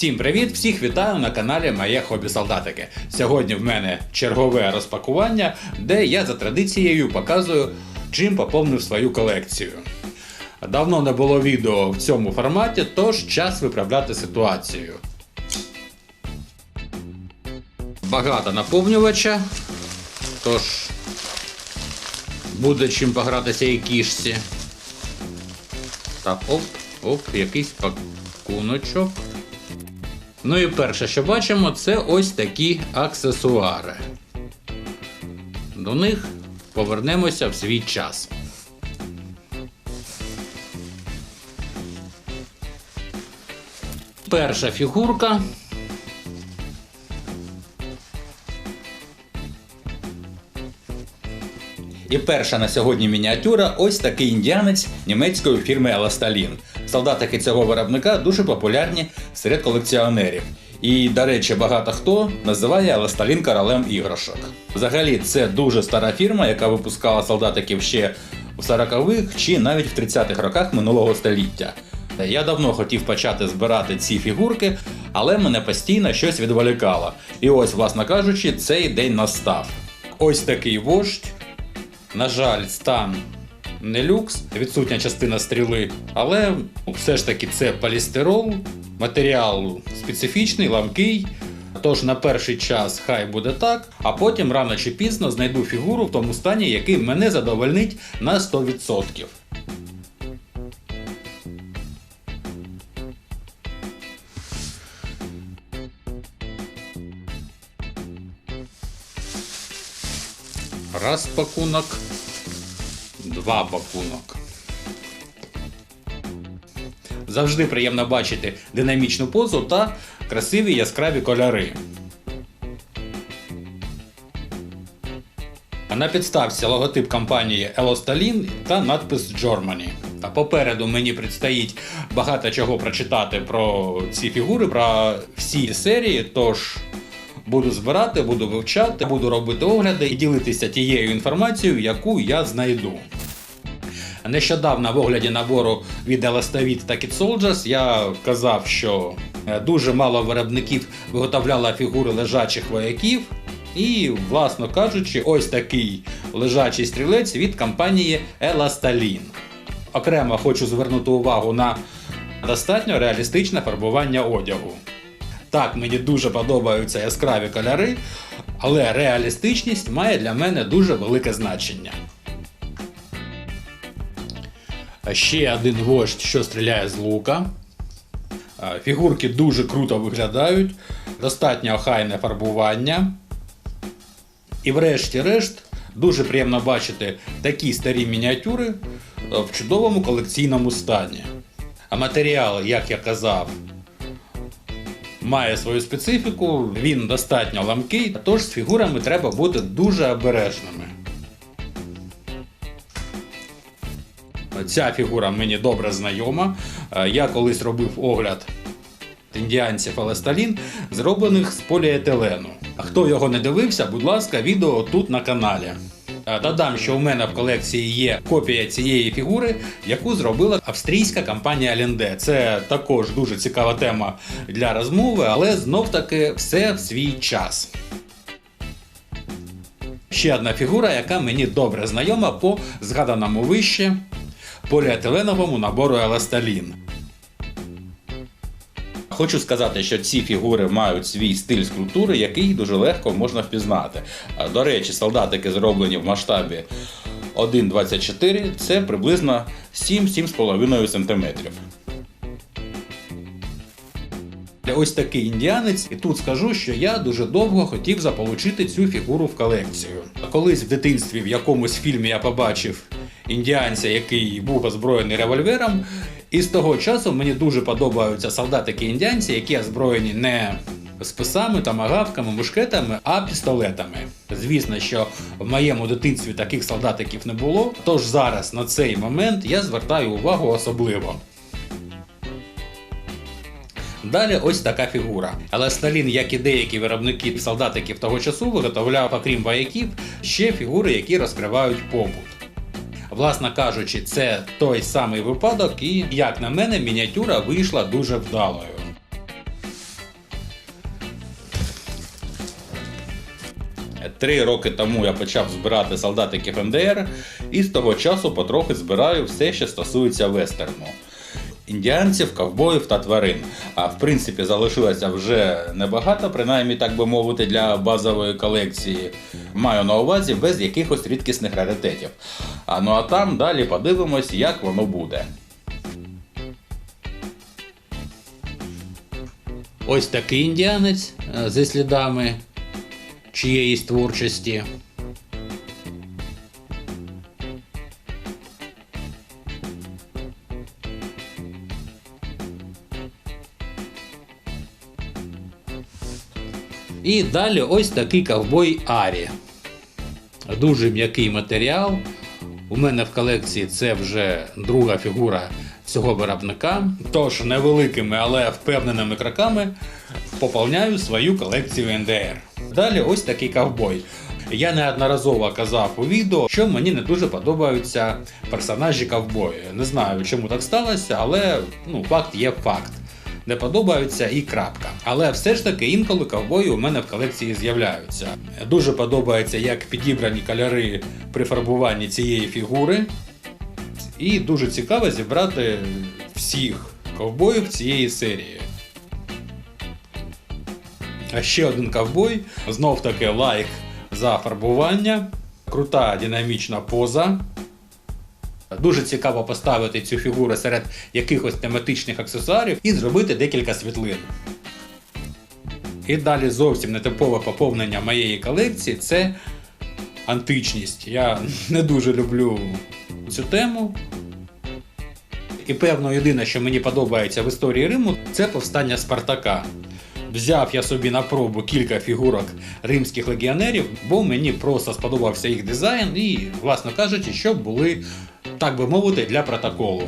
Всім привіт! Всіх вітаю на каналі Моє Хобі Солдатики. Сьогодні в мене чергове розпакування, де я за традицією показую, чим поповнив свою колекцію. Давно не було відео в цьому форматі, тож час виправляти ситуацію. Багато наповнювача, тож буде чим погратися і кішці. Так, оп, оп, якийсь пакуночок. Ну і перше, що бачимо, це ось такі аксесуари. До них повернемося в свій час. Перша фігурка. І перша на сьогодні мініатюра ось такий індіанець німецької фірми Еласталін. Солдатики цього виробника дуже популярні серед колекціонерів. І, до речі, багато хто називає Еласталін королем іграшок. Взагалі, це дуже стара фірма, яка випускала солдатиків ще в 40-х чи навіть в 30-х роках минулого століття. Я давно хотів почати збирати ці фігурки, але мене постійно щось відволікало. І ось, власне кажучи, цей день настав. Ось такий вождь. На жаль, стан не люкс, відсутня частина стріли, але все ж таки це полістирол, матеріал специфічний, ламкий. Тож на перший час хай буде так, а потім рано чи пізно знайду фігуру в тому стані, який мене задовольнить на 100%. Раз пакунок, два пакунок. Завжди приємно бачити динамічну позу та красиві яскраві кольори. На підставці логотип компанії Elostalin та надпис Germany. А попереду мені предстоїть багато чого прочитати про ці фігури, про всі серії. Тож буду збирати, буду вивчати, буду робити огляди і ділитися тією інформацією, яку я знайду. Нещодавно в огляді набору від Elastavit та Kid Soldiers я казав, що е, дуже мало виробників виготовляло фігури лежачих вояків. І, власно кажучи, ось такий лежачий стрілець від компанії Elastalin. Окремо хочу звернути увагу на достатньо реалістичне фарбування одягу. Так, мені дуже подобаються яскраві кольори, але реалістичність має для мене дуже велике значення. Ще один вождь, що стріляє з лука. Фігурки дуже круто виглядають, достатньо охайне фарбування. І врешті-решт дуже приємно бачити такі старі мініатюри в чудовому колекційному стані. А матеріал, як я казав, має свою специфіку, він достатньо ламкий, тож з фігурами треба бути дуже обережними. Ця фігура мені добре знайома. Е, Я колись робив огляд індіанців Алесталін, зроблених з поліетилену. А хто його не дивився, будь ласка, відео тут на каналі. Додам, що у мене в колекції є копія цієї фігури, яку зробила австрійська компанія Лінде. Це також дуже цікава тема для розмови, але знов таки все в свій час. Ще одна фігура, яка мені добре знайома по згаданому вище поліетиленовому набору Еласталін. Хочу сказати, що ці фігури мають свій стиль скульптури, який дуже легко можна впізнати. До речі, солдатики зроблені в масштабі 1,24, це приблизно 7-7,5 см. Ось такий індіанець, і тут скажу, що я дуже довго хотів заполучити цю фігуру в колекцію. Колись в дитинстві в якомусь фільмі я побачив індіанця, який був озброєний револьвером. І з того часу мені дуже подобаються солдатики індіанці, які озброєні не списами, тамагавками, мушкетами, а пістолетами. Звісно, що в моєму дитинстві таких солдатиків не було. Тож зараз на цей момент я звертаю увагу особливо. Далі ось така фігура. Але Сталін, як і деякі виробники солдатиків того часу, виготовляв, окрім вояків, ще фігури, які розкривають побут. Власне кажучи, це той самий випадок, і, як на мене, мініатюра вийшла дуже вдалою. Три роки тому я почав збирати солдатиків МДР і з того часу потрохи збираю все, що стосується вестерну. Індіанців, ковбоїв та тварин. А в принципі залишилося вже небагато, принаймні так би мовити, для базової колекції. Маю на увазі без якихось рідкісних раритетів. А ну а там далі подивимось, як воно буде. Ось такий індіанець е, зі слідами чиєїсь творчості. І далі ось такий ковбой Арі. Дуже м'який матеріал. У мене в колекції це вже друга фігура цього виробника. Тож невеликими, але впевненими кроками поповняю свою колекцію НДР. Далі ось такий ковбой. Я неодноразово казав у відео, що мені не дуже подобаються персонажі ковбої. Не знаю, чому так сталося, але ну, факт є факт. Не подобаються і крапка. Але все ж таки інколи ковбої у мене в колекції з'являються. Дуже подобається, як підібрані кольори при фарбуванні цієї фігури. І дуже цікаво зібрати всіх ковбоїв цієї серії. А ще один ковбой, знов таки лайк за фарбування, крута динамічна поза. Дуже цікаво поставити цю фігуру серед якихось тематичних аксесуарів і зробити декілька світлин. І далі зовсім нетипове поповнення моєї колекції це античність. Я не дуже люблю цю тему. І певно, єдине, що мені подобається в історії Риму, це повстання Спартака. Взяв я собі на пробу кілька фігурок римських легіонерів, бо мені просто сподобався їх дизайн і, власно кажучи, щоб були, так би мовити, для протоколу.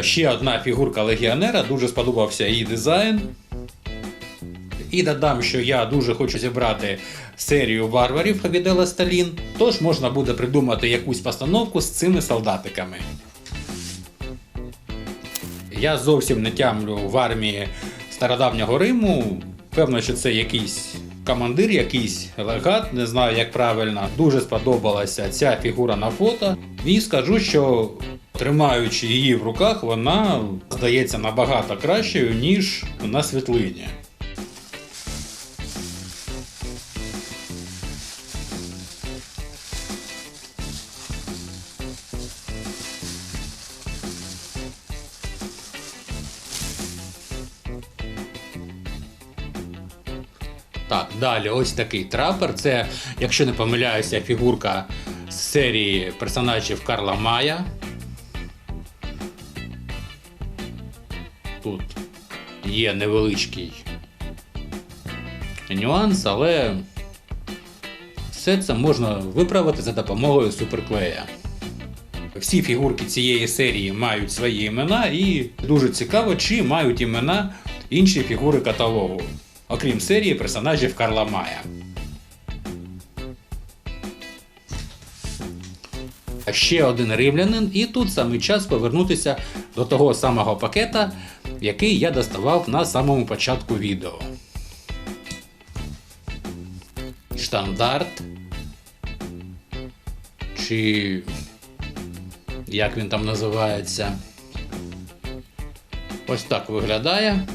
Ще одна фігурка легіонера, дуже сподобався її дизайн. І додам, що я дуже хочу зібрати серію варварів від Сталін, тож можна буде придумати якусь постановку з цими солдатиками. Я зовсім не тямлю в армії стародавнього Риму. Певно, що це якийсь командир, якийсь легат, не знаю як правильно. Дуже сподобалася ця фігура на фото. І скажу, що тримаючи її в руках, вона здається набагато кращою, ніж на світлині. Так, далі ось такий трапер. Це, якщо не помиляюся, фігурка з серії персонажів Карла Мая. Тут є невеличкий нюанс, але все це можна виправити за допомогою суперклея. Всі фігурки цієї серії мають свої імена, і дуже цікаво, чи мають імена інші фігури каталогу, окрім серії персонажів Карла Мая. Ще один римлянин, і тут саме час повернутися до того самого пакета, який я доставав на самому початку відео. Штандарт. Чи як він там називається. Ось так виглядає.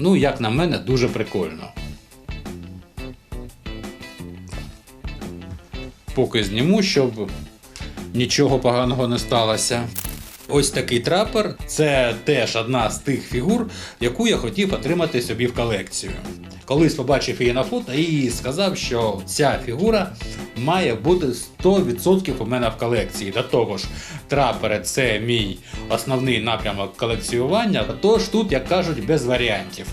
Ну, як на мене, дуже прикольно. Поки зніму, щоб нічого поганого не сталося. Ось такий трапер це теж одна з тих фігур, яку я хотів отримати собі в колекцію. Колись побачив її на фото і сказав, що ця фігура має бути 100% у мене в колекції. До того ж, трапери це мій основний напрямок колекціювання, тож тут, як кажуть, без варіантів.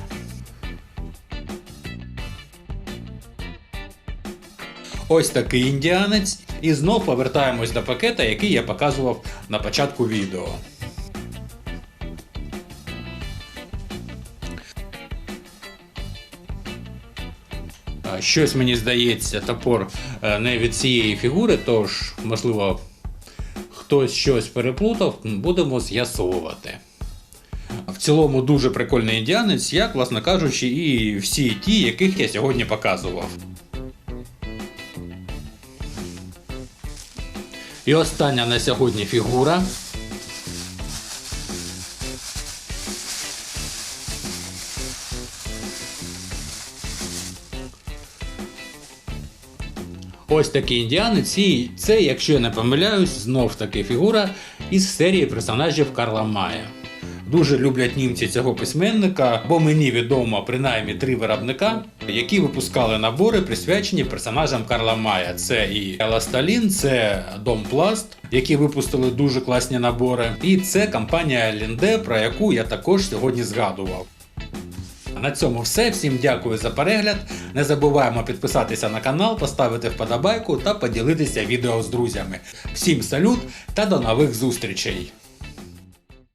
Ось такий індіанець. І знов повертаємось до пакета, який я показував на початку відео. Щось мені здається, топор е, не від цієї фігури, тож, можливо, хтось щось переплутав, будемо з'ясовувати. В цілому дуже прикольний індіанець, як, власне кажучи, і всі ті, яких я сьогодні показував. І остання на сьогодні фігура. Ось такий індіанець, і це, якщо я не помиляюсь, знов таки фігура із серії персонажів Карла Мая. Дуже люблять німці цього письменника, бо мені відомо принаймні три виробника, які випускали набори, присвячені персонажам Карла Мая. Це і Еласталін, це Дом Пласт, які випустили дуже класні набори. І це компанія Лінде, про яку я також сьогодні згадував. На цьому все. Всім дякую за перегляд. Не забуваємо підписатися на канал, поставити вподобайку та поділитися відео з друзями. Всім салют та до нових зустрічей!